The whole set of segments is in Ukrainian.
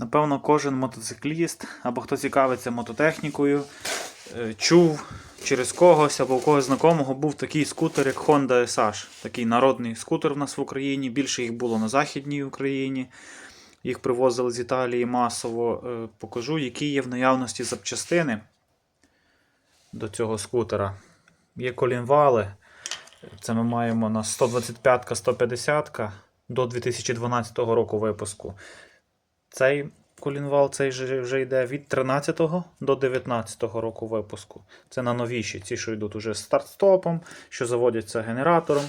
Напевно, кожен мотоцикліст або хто цікавиться мототехнікою, е, чув через когось або у когось знайомого був такий скутер, як Honda SH. Такий народний скутер в нас в Україні. Більше їх було на Західній Україні. Їх привозили з Італії масово. Е, Покажу, які є в наявності запчастини до цього скутера. Є колінвали. Це ми маємо на 125 150 до 2012 року випуску. Цей колінвал цей же вже йде від 13 до 19 року випуску. Це на новіші, ці, що йдуть уже з старт-стопом, що заводяться генератором,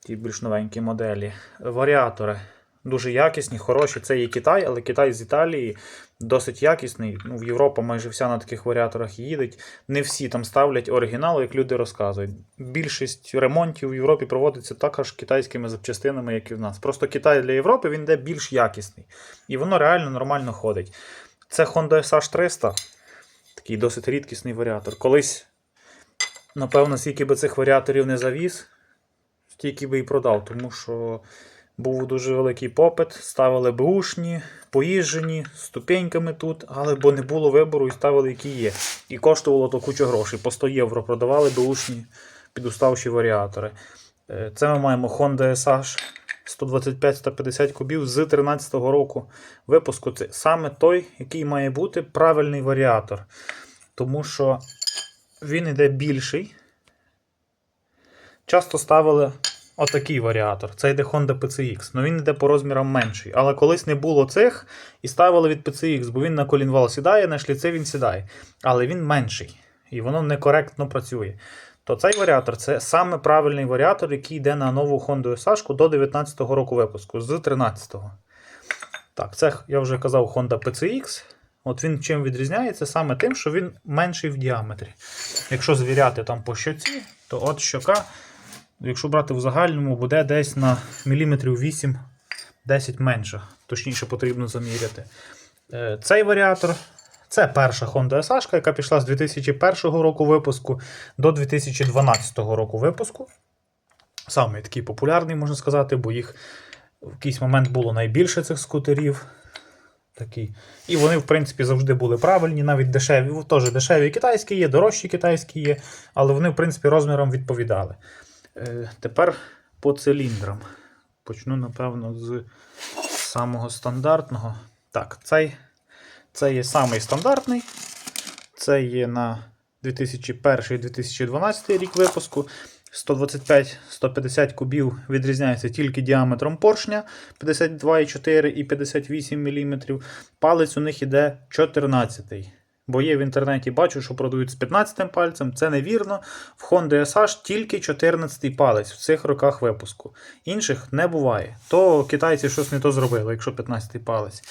ті більш новенькі моделі. Варіатори дуже якісні, хороші. Це є Китай, але Китай з Італії досить якісний. Ну, в Європа майже вся на таких варіаторах їдеть. Не всі там ставлять оригінал, як люди розказують. Більшість ремонтів в Європі проводиться також китайськими запчастинами, як і в нас. Просто Китай для Європи він йде більш якісний. І воно реально нормально ходить. Це Honda SH300, такий досить рідкісний варіатор. Колись, напевно, скільки би цих варіаторів не завіз, стільки би і продав, тому що був дуже великий попит, ставили бушні, поїжджені, ступеньками тут, але бо не було вибору і ставили, які є. І коштувало то кучу грошей. По 100 євро продавали бушні підуставші варіатори. Е, Це ми маємо Honda SH 125-150 кубів з 2013 року випуску. Це саме той, який має бути правильний варіатор. Тому що він іде більший. Часто ставили отакий варіатор. Це йде Honda PCX. Ну він йде по розмірам менший. Але колись не було цих і ставили від PCX, бо він на колінвал сідає, на шліце він сідає. Але він менший. І воно некоректно працює. То цей варіатор це саме правильний варіатор, який йде на нову Honda SH до 2019 року випуску, з 13-го. Так, це я вже казав Honda PCX. От він чим відрізняється? Саме тим, що він менший в діаметрі. Якщо звіряти там по щоці, то от щока, якщо брати в загальному, буде десь на міліметрів 8-10 менше. Точніше потрібно заміряти. Е, Цей варіатор це перша Honda SH, яка пішла з 2001 року випуску до 2012 року випуску. Саме такий популярний, можна сказати, бо їх в якийсь момент було найбільше цих скутерів. Такий. І вони, в принципі, завжди були правильні, навіть дешеві. Теж дешеві китайські є, дорожчі китайські є, але вони, в принципі, розміром відповідали. Е, тепер по циліндрам. Почну, напевно, з самого стандартного. Так, цей, це є самий стандартний. Це є на 2001-2012 рік випуску. 125-150 кубів відрізняється тільки діаметром поршня 52,4 і 58 мм. Палець у них іде 14. Бо є в інтернеті, бачу, що продають з 15 пальцем. Це невірно. В Honda SH тільки 14 палець в цих роках випуску. Інших не буває. То китайці щось не то зробили, якщо 15 палець.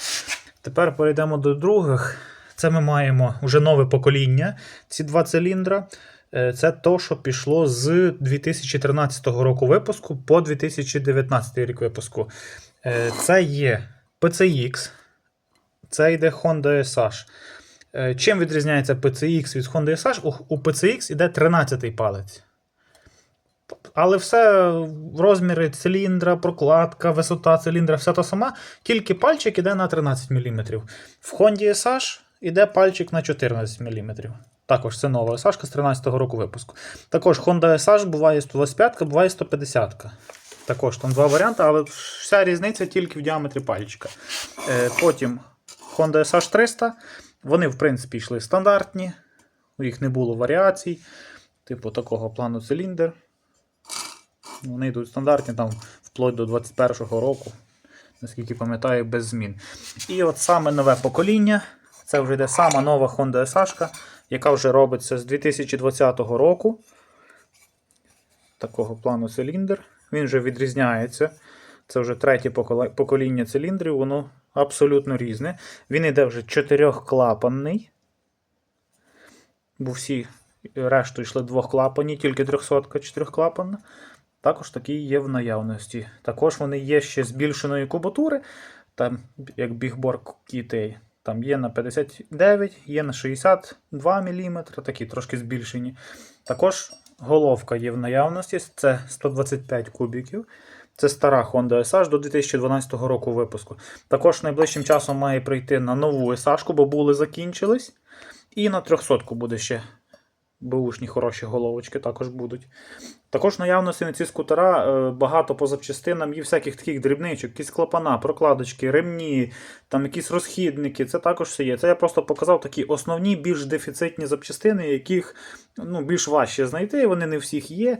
Тепер перейдемо до других. Це ми маємо вже нове покоління. Ці два циліндра. Е, Це то, що пішло з 2013 року випуску по 2019 рік випуску. Е, Це є PCX, це йде Honda SH. Е, Чим відрізняється PCX від Honda SH? У- PCX іде 13 палець. Але все розміри циліндра, прокладка, висота циліндра, все то сама, тільки пальчик іде на 13 мм. В Honda SH іде пальчик на 14 мм. Також це нова SH з 13-го року випуску. Також Honda SH буває 125, буває 150. Також там два варіанти, але вся різниця тільки в діаметрі пальчика. Е, потім Honda SH 300. Вони, в принципі, йшли стандартні, у їх не було варіацій. Типу такого плану циліндр. Вони йдуть стандартні там вплоть до 21-го року, наскільки пам'ятаю, без змін. І от саме нове покоління. Це вже йде сама нова Honda SH, яка вже робиться з 2020 року. Такого плану циліндр. Він вже відрізняється. Це вже третє покоління циліндрів, воно абсолютно різне. Він йде вже чотирьохклапанний. Бо всі решту йшли двохклапанні, тільки 300 чотирьохклапанна. Також такі є в наявності. Також вони є ще збільшеної кубатури, там, як бігбор кітей. Там є на 59, є на 62 мм, такі трошки збільшені. Також головка є в наявності, це 125 кубіків. Це стара Honda SH до 2012 року випуску. Також найближчим часом має прийти на нову SH, бо були закінчились. І на 300 буде ще бушні хороші головочки також будуть. Також наявності на ці скутера е, багато по запчастинам є всяких таких дрібничок, якісь клапана, прокладочки, ремні, там якісь розхідники. Це також все є. Це я просто показав такі основні, більш дефіцитні запчастини, яких ну, більш важче знайти, вони не всіх є.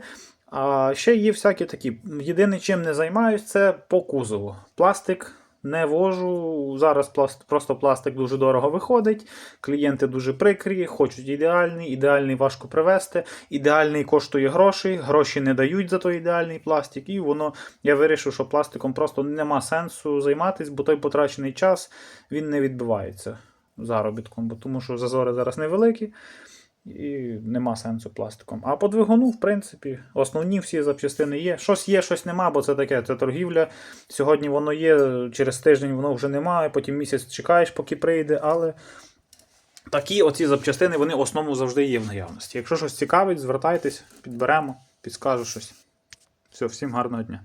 А ще є всякі такі. Єдине, чим не займаюсь, це по кузову. Пластик не вожу. Зараз пласт, просто пластик дуже дорого виходить. Клієнти дуже прикрі, хочуть ідеальний, ідеальний важко привезти. Ідеальний коштує гроші, гроші не дають за той ідеальний пластик. І воно я вирішив, що пластиком просто нема сенсу займатися, бо той потрачений час він не відбивається заробітком, бо тому що зазори зараз невеликі. І нема сенсу пластиком. А по двигуну, в принципі, основні всі запчастини є. Щось є, щось нема, бо це таке, це торгівля. Сьогодні воно є, через тиждень воно вже немає, потім місяць чекаєш, поки прийде, але такі оці запчастини, вони в основному завжди є в наявності. Якщо щось цікавить, звертайтесь, підберемо, підскажу щось. Все, всім гарного дня.